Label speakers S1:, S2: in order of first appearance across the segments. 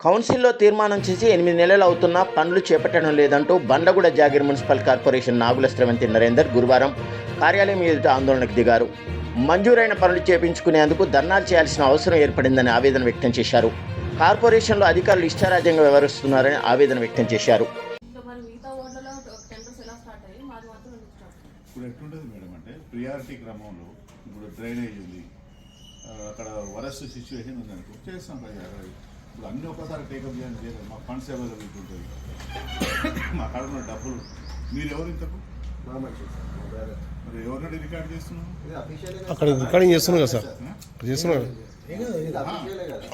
S1: కౌన్సిల్లో తీర్మానం చేసి ఎనిమిది నెలలు అవుతున్నా పనులు చేపట్టడం లేదంటూ బండగూడ జాగిర్ మున్సిపల్ కార్పొరేషన్ నాగుల స్రవంతి నరేందర్ గురువారం కార్యాలయం ఎదుట ఆందోళనకు దిగారు మంజూరైన పనులు చేపించుకునేందుకు ధర్నాలు చేయాల్సిన అవసరం ఏర్పడిందని ఆవేదన వ్యక్తం చేశారు కార్పొరేషన్లో అధికారులు ఇష్టారాజ్యంగా వ్యవహరిస్తున్నారని ఆవేదన వ్యక్తం చేశారు?
S2: ఇప్పుడు ఎట్లుంటుంది మేడం అంటే ప్రియారిటీ క్రమంలో ఇప్పుడు డ్రైనేజ్ ఉంది అక్కడ వరస్ట్ సిచ్యువేషన్ ఉంది అనుకో చేస్తాం కదా. ఇప్పుడు అన్ని ఒకసారి టేకప్ చేయాలి చేయలేదు మా ఫండ్స్ అవైలబిలిటీ ఉంటుంది. మా కాడ ఉన్న డబ్బులు. మీరు ఎవరు ఇంతకు. మరి ఎవరినైనా రికార్డ్ చేస్తున్నాం
S3: అక్కడ? రికార్డింగ్ చేస్తున్నాం కదా సార్? చేస్తున్నాం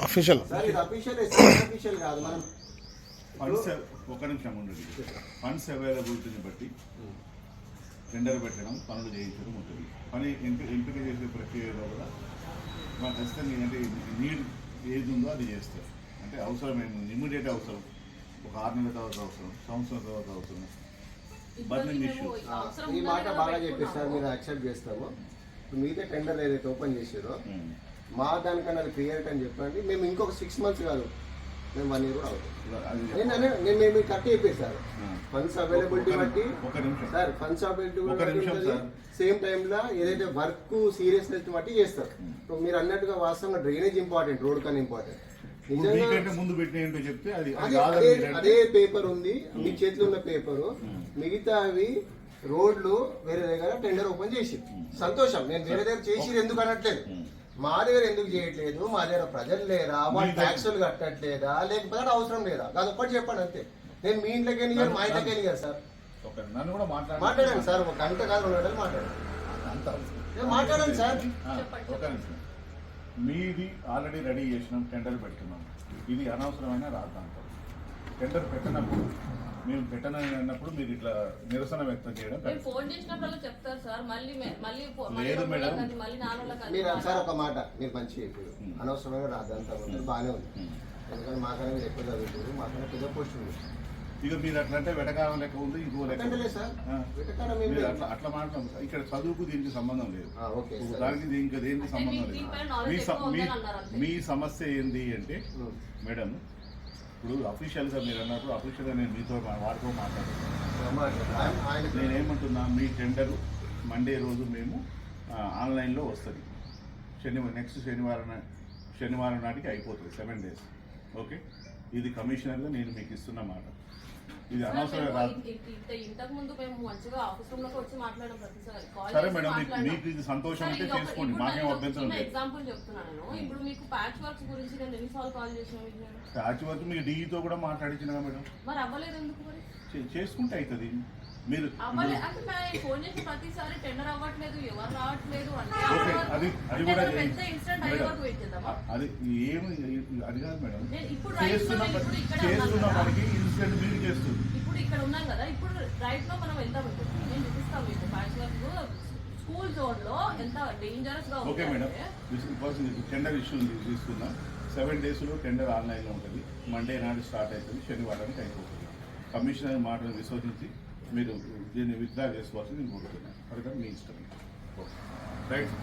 S3: అఫీషియల్
S4: సార్ ఇది అఫీషియల్ సార్ అఫీషియల్ కాదు. మనం
S2: ఫండ్స్ ఒక నిమిషం ఉండండి ఫండ్స్ అవైలబిలిటీని బట్టి టెండర్ పెట్టడం పనులు చేయించడం ఉంటుంది. పని ఎంపిక ఎంపిక చేసే ప్రక్రియలో కూడా మన ఖచ్చితంగా ఏంటంటే నీడ్ ఏది ఉందో అది చేస్తారు. అంటే అవసరం ఏముంది ఇమ్మీడియట్ అవసరం. ఒక ఆరు నెలల తర్వాత అవసరం సంవత్సరం తర్వాత అవసరం. బర్నింగ్ ఇష్యూ
S4: ఈ మాట బాగా చెప్పేసి సార్. మీరు యాక్సెప్ట్ చేస్తాము. మీదే టెండర్ ఏదైతే ఓపెన్ చేసారో మా దానికన్నా అది క్లియర్ అని చెప్పండి. మేము ఇంకొక సిక్స్ మంత్స్ కాదు. మేము వన్ ఇయర్ కూడా అవుతుంది నేను మేము. కరెక్ట్ చెప్పేసారు
S2: ఆ.
S4: ఫండ్స్ అవైలబిలిటీ బట్టి. Sir funds availability
S2: sir.
S4: Same టైంలో ఏదైతే వర్క్ సీరియస్నెస్ బట్టి చేస్తారు. మీరు అన్నట్టుగా వాస్తవంగా డ్రైనేజ్ ఇంపార్టెంట్ రోడ్ కన్నా ఇంపార్టెంట్
S2: మీకంటే ముందు పెట్టిన ఏంటో చెప్తే అది
S4: పేపర్ ఉంది. మీ చేతిలో ఉన్న పేపరు మిగతావి రోడ్లు వేరే దగ్గర టెండర్ ఓపెన్ చేసి. సంతోషం. నేను వేరే దగ్గర చేసి ఎందుకు అనట్లేదు. మా దగ్గర ఎందుకు చేయట్లేదు? మా దగ్గర ప్రజలు లేరా? వాళ్ళ ట్యాక్సులు కట్టట్లేదా? లేకపోతే అవసరం లేదా? అది ఒక్కటి చెప్పండి అంతే. నేను మీ ఇంట్లోకి వెళ్ళి మా ఇంట్లోకి వెళ్ళి సార్.
S2: ఒక నన్ను కూడా మాట్లాడండి.
S4: మాట్లాడండి సార్. ఒక గంట కాదు రెండు గంటలు మాట్లాడండి. మాట్లాడండి సార్.
S2: మీది ఆల్రెడీ రెడీ చేసినాం టెండర్ పెట్టుకున్నాం. ఇది అనవసరమైన రాద్దాంతం టెండర్ పెట్టినప్పుడు మేము పెట్టనని అన్నప్పుడు మీరు ఇట్లా నిరసన వ్యక్తం చేయడం.
S5: ఫోన్ చేసినప్పుడు చెప్తారు సార్ మళ్ళీ
S2: లేదు మేడం.
S4: మీరు సార్ ఒక మాట మీరు మంచి చెప్పారు. అనవసరంగా రాద్దంతా బాగానే ఉంది. ఎందుకంటే మాకన్నా మీరు ఎక్కువ చదువుతారు మాకన్నా పెద్ద పోస్ట్ ఉంది.
S2: ఇక మీరు అట్లా అంటే వెటకారం లెక్క ఉంది ఇంకో లెక్క
S4: సార్.
S2: మీరు. అట్లా అట్లా మాట్లాడము ఇక్కడ చదువుకు దీనికి సంబంధం లేదు.
S4: ఆ, ఓకే సార్.
S2: దానికి దీనికి దేనికి సంబంధం లేదు. మీ మీ- సమస్య ఏంది అంటే. మేడం ఇప్పుడు అఫీషియల్గా మీరు అన్నప్పుడు అఫీషియల్గా నేను మీతో వారితో మాట్లాడుతున్నాను నేనేమంటున్నా మీ టెండర్ మండే రోజు మేము ఆన్లైన్లో వస్తుంది. శనివారం నెక్స్ట్ శనివారం శనివారం నాటికి అయిపోతుంది సెవెన్ డేస్ ఓకే ఇది కమిషనర్గా నేను మీకు ఇస్తున్న మాట. ఇది
S5: సార్,
S2: అనవసరంగా సరే. మేడం, మీకు- ఇది సంతోషం
S5: ఒక-
S2: చేసుకోండి. మాకేం అభ్యంతరం.
S5: ఎగ్జాంపుల్ చెప్తున్నాను నేను. ఇప్పుడు మీకు ప్యాచ్ వర్క్స్ గురించి నేను ఎన్నిసార్లు కాల్ చేసిన
S2: ప్యాచ్ వర్క్ మీకు డీఈతో కూడా మాట్లాడించిన మేడం?
S5: మరి అవ్వలేదు ఎందుకు
S2: చేసుకుంటే అవుతుంది మీరు. అది అది కూడా అది ఏమి అది కాదు మేడం.
S5: లో
S2: చేస్తున్న చేస్తున్న. పనికి ఇన్సిడెంట్ మీరు చేస్తుంది
S5: ఇప్పుడు ఇక్కడ ఉన్నాం కదా ఇప్పుడు రైట్లో మనం వెళ్తాం నేను చూపిస్తాం మీకు స్కూల్ జోన్లో ఎంత డేంజరస్గా
S2: ఓకే మేడం. టెండర్ ఇష్యూ ఉంది తీసుకుందాం. సెవెన్ డేస్లో టెండర్ ఆన్లైన్లో ఉంటుంది. మండే నాడు స్టార్ట్ అవుతుంది శనివారానికి అయిపోతుంది. కమిషనర్ మాటను విశ్వసించి మీరు దీన్ని విత్డ్రా చేసుకోవాల్సింది నేను కోరుతున్నాను. అది మీ ఇష్టం. రైట్